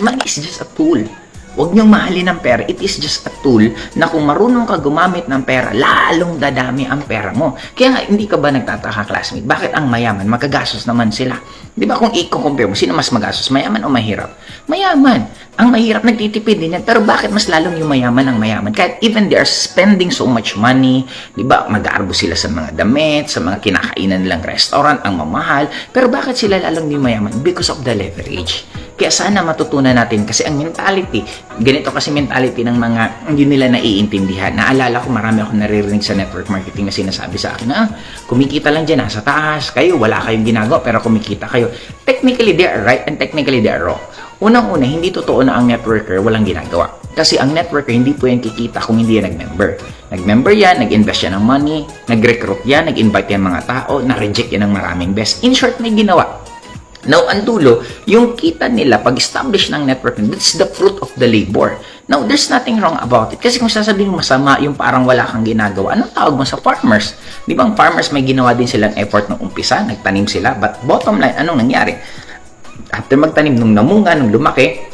money is just a tool. Huwag niyong mahalin ang pera. It is just a tool na kung marunong ka gumamit ng pera, lalong dadami ang pera mo. Kaya nga, hindi ka ba nagtataka, classmate? Bakit ang mayaman, magagastos naman sila? Di ba kung i-compare mo, sino mas magastos? Mayaman o mahirap? Mayaman. Ang mahirap nagtitipid din yan. Pero bakit mas lalong yung mayaman ang mayaman? Kahit even they are spending so much money, di ba, mag-aarbo sila sa mga damit, sa mga kinakainan nilang restaurant, ang mamahal. Pero bakit sila lalong yung mayaman? Because of the leverage. Kaya sana matutunan natin kasi ang mentality, ganito kasi mentality ng mga hindi nila naiintindihan. Naalala ko marami akong naririnig sa network marketing na sinasabi sa akin na ah, kumikita lang dyan, nasa taas, kayo wala kayong ginagawa pero kumikita kayo. Technically they are right and technically they are wrong. Unang-una, hindi totoo na ang networker walang ginagawa. Kasi ang networker hindi po yan kikita kung hindi yan nag-member. Nag-member yan, nag-invest yan ng money, nag-recruit yan, nag-invite yan mga tao, na-reject yan ng maraming best. In short, may ginawa. Now, ang dulo, yung kita nila pag-establish ng network, that's the fruit of the labor. Now, there's nothing wrong about it. Kasi kung sasabihin mo masama, yung parang wala kang ginagawa, anong tawag mo sa farmers? Di ba ang farmers may ginawa din silang effort nung umpisa, nagtanim sila, but bottom line, anong nangyari? After magtanim, nung namunga, nung lumaki,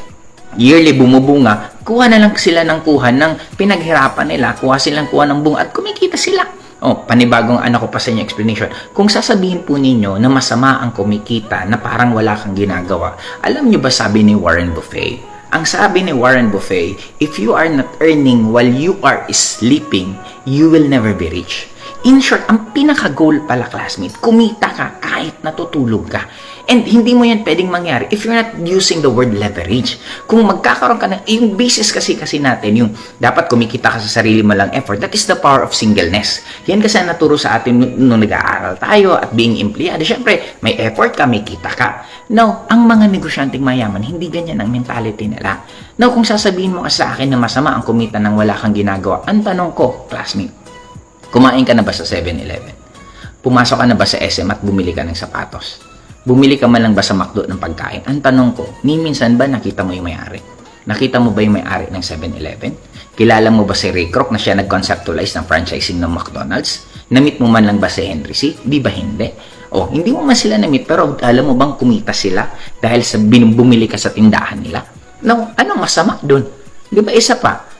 yearly bumubunga, kuha na lang sila ng kuha ng pinaghirapan nila, kuha silang kuha ng bunga at kumikita sila. Oh, panibagong ano ko pa sa inyo explanation. Kung sasabihin po ninyo na masama ang kumikita, na parang wala kang ginagawa, alam nyo ba sabi ni Warren Buffett? Ang sabi ni Warren Buffett, if you are not earning while you are sleeping, you will never be rich. In short, ang pinaka-goal pala, classmate, kumita ka kahit natutulog ka. And hindi mo yan pwedeng mangyari if you're not using the word leverage. Kung magkakaroon ka ng, yung basis kasi kasi natin, yung dapat kumikita ka sa sarili mo lang effort, that is the power of singleness. Yan kasi ang naturo sa atin nung, nag-aaral tayo at being empleyado. Siyempre, may effort ka, may kita ka. Now, ang mga negosyanteng mayaman, hindi ganyan ang mentality nila. Now, kung sasabihin mo sa akin na masama ang kumita ng wala kang ginagawa, ang tanong ko, classmate, kumain ka na ba sa 7-Eleven? Pumasok ka na ba sa SM at bumili ka ng sapatos? Bumili ka man lang ba sa McDo ng pagkain? Ang tanong ko, ni minsan ba nakita mo yung may-ari? Nakita mo ba yung may-ari ng 7-Eleven? Kilala mo ba si Ray Kroc na siya nag-conceptualize ng franchising ng McDonald's? Namit mo man lang ba si Henry C? Di ba hindi? O, hindi mo man sila namit pero alam mo bang kumita sila dahil sa bumili ka sa tindahan nila? No, anong masama doon? Di ba isa pa?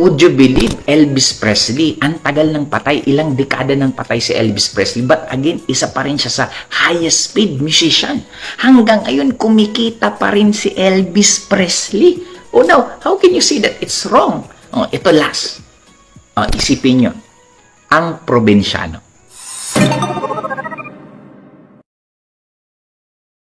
Would you believe Elvis Presley? Ang tagal ng patay, ilang dekada ng patay si Elvis Presley. But again, isa pa rin siya sa highest paid musician. Hanggang ngayon, kumikita pa rin si Elvis Presley. Oh no, how can you say that it's wrong? Oh, ito last. Oh, isipin nyo. Ang probinsyano.